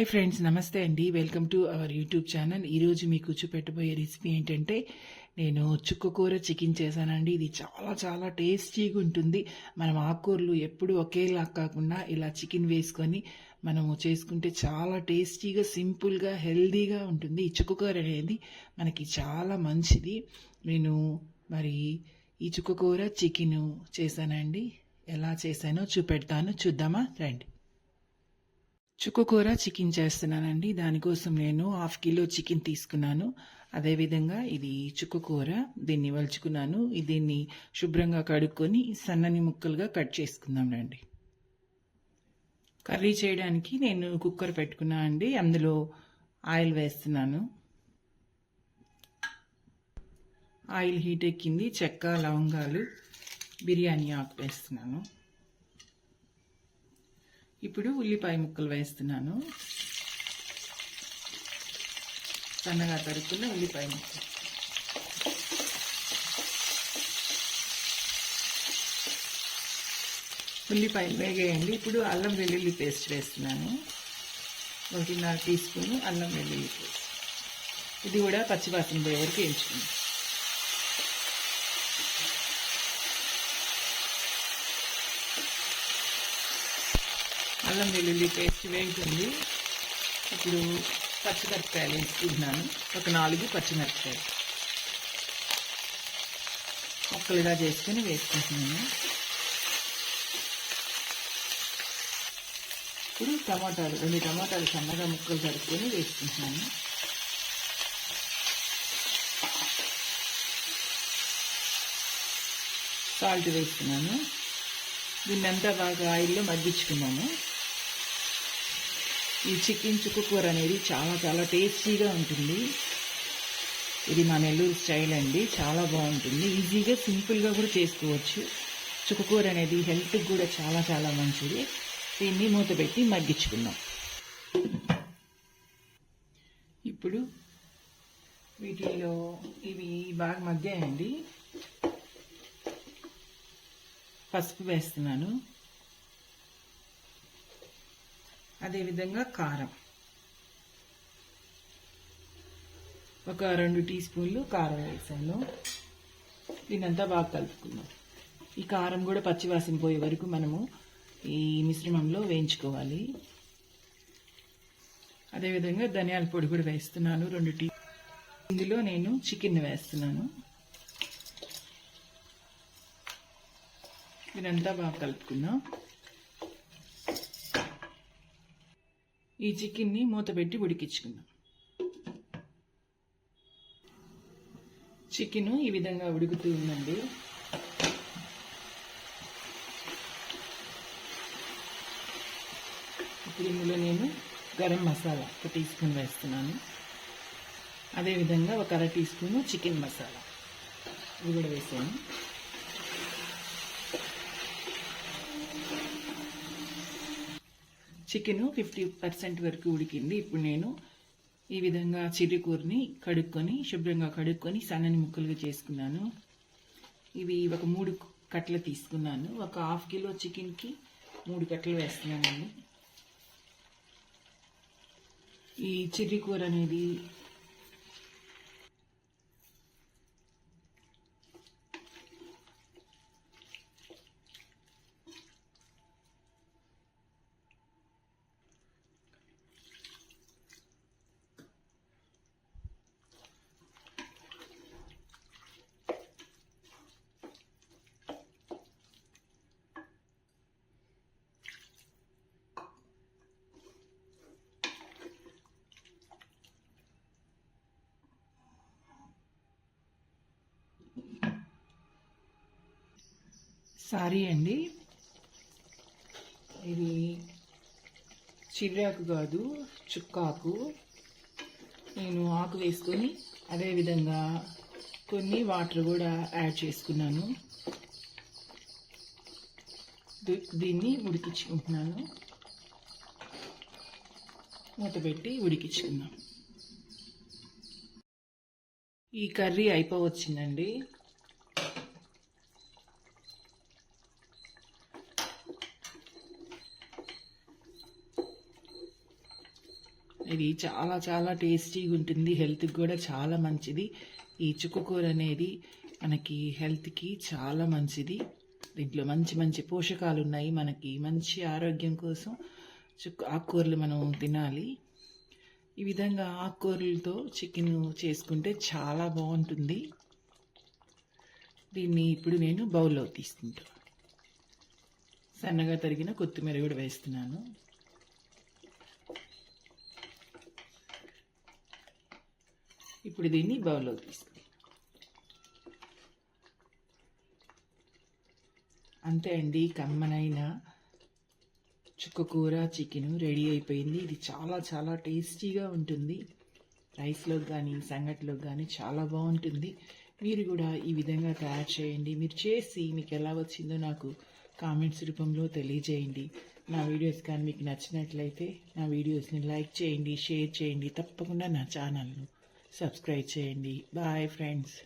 Hi friends నమస్తే అండి. Welcome to our YouTube channel. ఈరోజు మీకు చూపెట్టబోయే రెసిపీ ఏంటంటే నేను చుక్కకూర చికెన్ చేశానండి. ఇది చాలా చాలా టేస్టీగా ఉంటుంది. మనం ఆకుకూరలు ఎప్పుడు ఒకేలా కాకుండా ఇలా చికెన్ వేసుకొని మనము చేసుకుంటే చాలా టేస్టీగా సింపుల్గా హెల్దీగా ఉంటుంది. ఈ చుక్కకూర అనేది మనకి చాలా మంచిది. నేను మరి ఈ చుక్కకూర చికెన్ చేశానండి. ఎలా చేశానో చూపెడతాను. చూద్దామా? రండి. చుక్కకూర చికెన్ చేస్తున్నానండి. దానికోసం నేను హాఫ్ కిలో చికెన్ తీసుకున్నాను. అదేవిధంగా ఇది చుక్కకూర దీన్ని వలుచుకున్నాను. దీన్ని శుభ్రంగా కడుక్కొని సన్నని ముక్కలుగా కట్ చేసుకుందాం రండి కర్రీ చేయడానికి నేను కుక్కర్ పెట్టుకున్నా అండి. అందులో ఆయిల్ వేస్తున్నాను. ఆయిల్ హీట్ ఎక్కింది. చెక్క లవంగాలు బిర్యానీ ఆకు వేస్తున్నాను. ఇప్పుడు ఉల్లిపాయ ముక్కలు వేస్తున్నాను. సన్నగా తరుక్కున్న ఉల్లిపాయ ముక్కలు. ఉల్లిపాయలు వేగేయండి. ఇప్పుడు అల్లం వెల్లుల్లి పేస్ట్ వేస్తున్నాను. ఒకటిన్నర టీ స్పూన్ అల్లం వెల్లుల్లి పేస్ట్. ఇది కూడా పచ్చివాసన పోయే వరకు వేయించుకుందాం. అల్లం వెల్లుల్లి పేస్ట్ వేగుతుంది ఇప్పుడు పచ్చిమిరపకాయలు వేసుకుంటున్నాను. ఒక నాలుగు పచ్చిమిరపకాయలు. ముక్కలుగా చేసుకొని వేసుకుంటున్నాను. ఇప్పుడు టమాటాలు రెండు టమాటాలు సన్నగా ముక్కలు కడుక్కొని వేసుకుంటున్నాను. సాల్ట్ వేస్తున్నాను. దీన్నంతా బాగా ఆయిల్లో మగ్గించుకున్నాను. ఈ చికెన్ చుక్కకూర అనేది చాలా చాలా టేస్టీగా ఉంటుంది. ఇది మా నెల్లూరు స్టైల్ అండి. చాలా బాగుంటుంది. ఈజీగా సింపుల్గా కూడా చేసుకోవచ్చు. చుక్కకూర అనేది హెల్త్కి కూడా చాలా చాలా మంచిది. దీన్ని మూత పెట్టి మగ్గించుకుందాం. ఇప్పుడు వీటిలో ఇవి బాగా మగ్గాయండి. పసుపు వేస్తున్నాను. అదేవిధంగా కారం. ఒక రెండు టీ స్పూన్లు కారం వేసాను. దీనంతా బాగా కలుపుకుందాం. ఈ కారం కూడా పచ్చివాసన పోయే వరకు మనము ఈ మిశ్రమంలో వేయించుకోవాలి. అదేవిధంగా ధనియాల పొడి కూడా వేస్తున్నాను రెండు టీ ఇందులో నేను చికెన్ వేస్తున్నాను. ఇదంతా బాగా కలుపుకుందాం. ఈ చికెన్ని మూత పెట్టి ఉడికించుకుందాం. చికెన్ ఈ విధంగా ఉడుకుతూ ఉందండి. ఇప్పుడు ఇందులో నేను గరం మసాలా ఒక టీ స్పూన్ వేస్తున్నాను. అదేవిధంగా ఒక అర టీ స్పూను చికెన్ మసాలా. ఇవి కూడా వేసాను చికెన్ ఫిఫ్టీ పర్సెంట్ వరకు ఉడికింది. ఇప్పుడు నేను ఈ విధంగా చిరుకూరని కడుక్కొని శుభ్రంగా కడుక్కొని సన్నని ముక్కలుగా చేసుకున్నాను. ఇవి ఒక మూడు కట్టలు తీసుకున్నాను. ఒక హాఫ్ కిలో చికెన్కి మూడు కట్టలు వేస్తున్నానండి. ఈ చిర్రి కూర అనేది సారీ అండి. ఇది చిర్రాకు కాదు చుక్కాకు. నేను ఆకు వేసుకొని అదేవిధంగా కొన్ని వాటర్ కూడా యాడ్ చేసుకున్నాను. దీన్ని ఉడికించుకుంటున్నాను. మూత పెట్టి ఉడికించుకుందాం. ఈ కర్రీ అయిపోవచ్చిందండి. ఇది చాలా చాలా టేస్టీగా ఉంటుంది. హెల్త్కి కూడా చాలా మంచిది. ఈ చుక్కకూర అనేది మనకి హెల్త్కి చాలా మంచిది. దీంట్లో మంచి మంచి పోషకాలు ఉన్నాయి. మనకి మంచి ఆరోగ్యం కోసం చుక్క ఆకుకూరలు మనం తినాలి. ఈ విధంగా ఆకుకూరలతో చికెన్ చేసుకుంటే చాలా బాగుంటుంది. దీన్ని ఇప్పుడు నేను బౌల్లో తీసుకుంటాను సన్నగా తరిగిన కొత్తిమీర కూడా వేస్తున్నాను. ఇప్పుడు దీన్ని బౌల్లో తీసుకుంటాను అంతే అండి కమ్మనైన చుక్కకూర చికెన్ రెడీ అయిపోయింది. ఇది చాలా చాలా టేస్టీగా ఉంటుంది. రైస్లో కానీ సంగట్లో కానీ చాలా బాగుంటుంది. మీరు కూడా ఈ విధంగా తయారు చేయండి. మీరు చేసి మీకు ఎలా వచ్చిందో నాకు కామెంట్స్ రూపంలో తెలియజేయండి. నా వీడియోస్ కానీ మీకు నచ్చినట్లయితే నా వీడియోస్ని లైక్ చేయండి షేర్ చేయండి. తప్పకుండా నా ఛానల్ను సబ్స్క్రైబ్ చేయండి. Bye friends